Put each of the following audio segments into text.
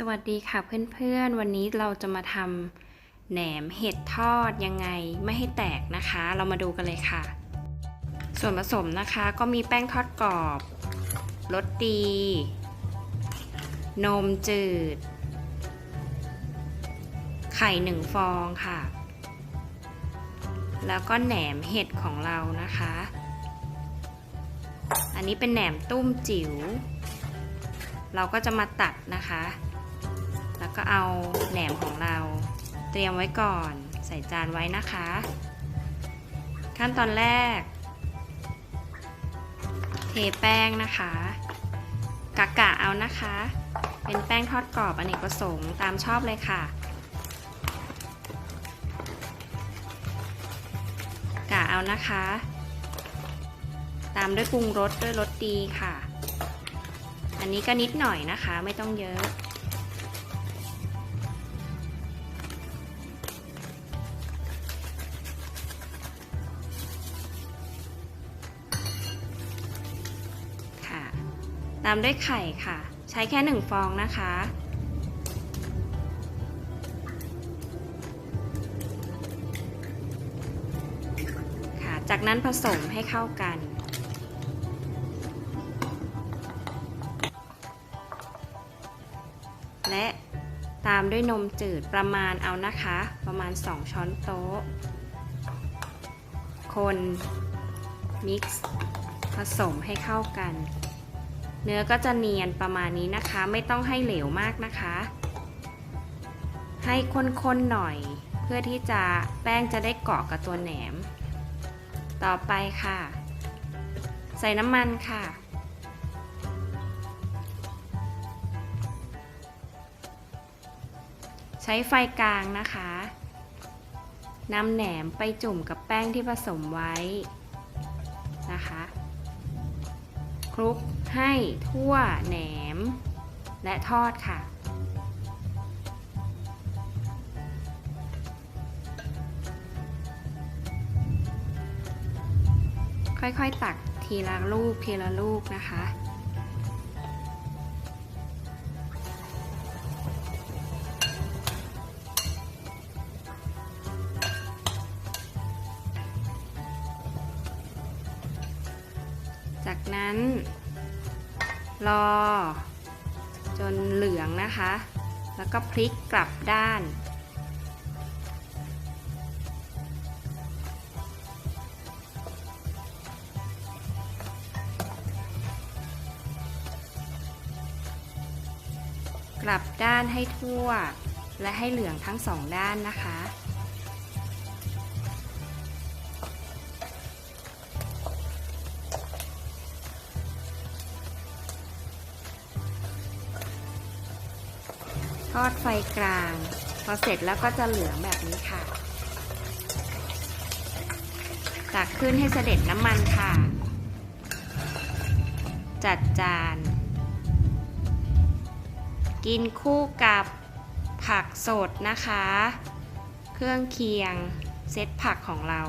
สวัสดีค่ะเพื่อนๆ วันนี้เราจะมาทำแหนมเห็ดทอดยังไงไม่ให้แตกนะคะ เรามาดูกันเลยค่ะ ส่วนผสมนะคะก็มีแป้งทอดกรอบรสดี นมจืด ไข่หนึ่งฟองค่ะ แล้วก็แหนมเห็ดของเรานะคะ อันนี้เป็นแหนมตุ้มจิ๋วเราก็จะมาตัดนะคะ แล้วก็เอาแหนมของเราเตรียมไว้ก่อน ใส่จานไว้นะคะ ขั้นตอนแรก เทแป้งนะคะกะกะเอานะคะ เป็นแป้งทอดกรอบอเนกประสงค์ตามชอบเลยค่ะ กะเอานะคะ ตามด้วยปรุงรสด้วยรสดีค่ะ อันนี้ก็นิดหน่อยนะคะไม่ต้องเยอะค่ะ ตามด้วยไข่ค่ะ ใช้แค่หนึ่งฟองนะคะ ค่ะ จากนั้นผสมให้เข้ากัน และตามด้วยนมจืดประมาณเอานะคะ ประมาณ 2 ช้อนโต๊ะ คน มิกซ์ ผสมให้เข้ากัน เนื้อก็จะเนียนประมาณนี้นะคะ ไม่ต้องให้เหลวมากนะคะ ให้ข้นๆหน่อย เพื่อที่จะแป้งจะได้เกาะกับตัวแหนม ต่อไปค่ะ ใส่น้ำมันค่ะใช้ไฟกลางนะคะนำแหนมไปจุ่มกับแป้งที่ผสมไว้นะคะ คลุกให้ทั่วแหนม และทอดค่ะ ค่อยๆ ตักทีละลูกทีละลูกนะคะ จากนั้น รอ จนเหลืองนะคะ แล้วก็พลิกกลับด้าน กลับด้านให้ทั่ว และให้เหลืองทั้งสองด้านนะคะ อดไฟกลาง พอเสร็จแล้วก็จะเหลืองแบบนี้ค่ะ ตักขึ้นให้เสด็จน้ำมันค่ะ จัดจาน กินคู่กับผักสดนะคะ เครื่องเคียงเซตผักของเรา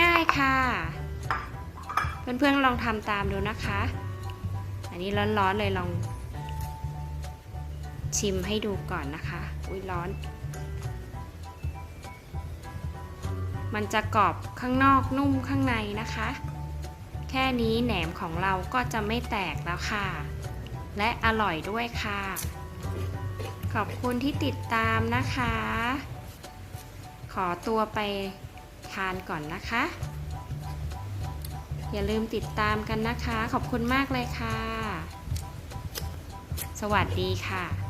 ง่ายๆค่ะ เพื่อนๆลองทำตามดูนะคะ อันนี้ร้อนๆเลยลอง ชิมให้ดูก่อนนะคะ อุ้ยร้อน มันจะกรอบข้างนอกนุ่มข้างในนะคะ แค่นี้แหนมของเราก็จะไม่แตกแล้วค่ะ และอร่อยด้วยค่ะ ขอบคุณที่ติดตามนะคะ ขอตัวไปทานก่อนนะคะ อย่าลืมติดตามกันนะคะ ขอบคุณมากเลยค่ะ สวัสดีค่ะ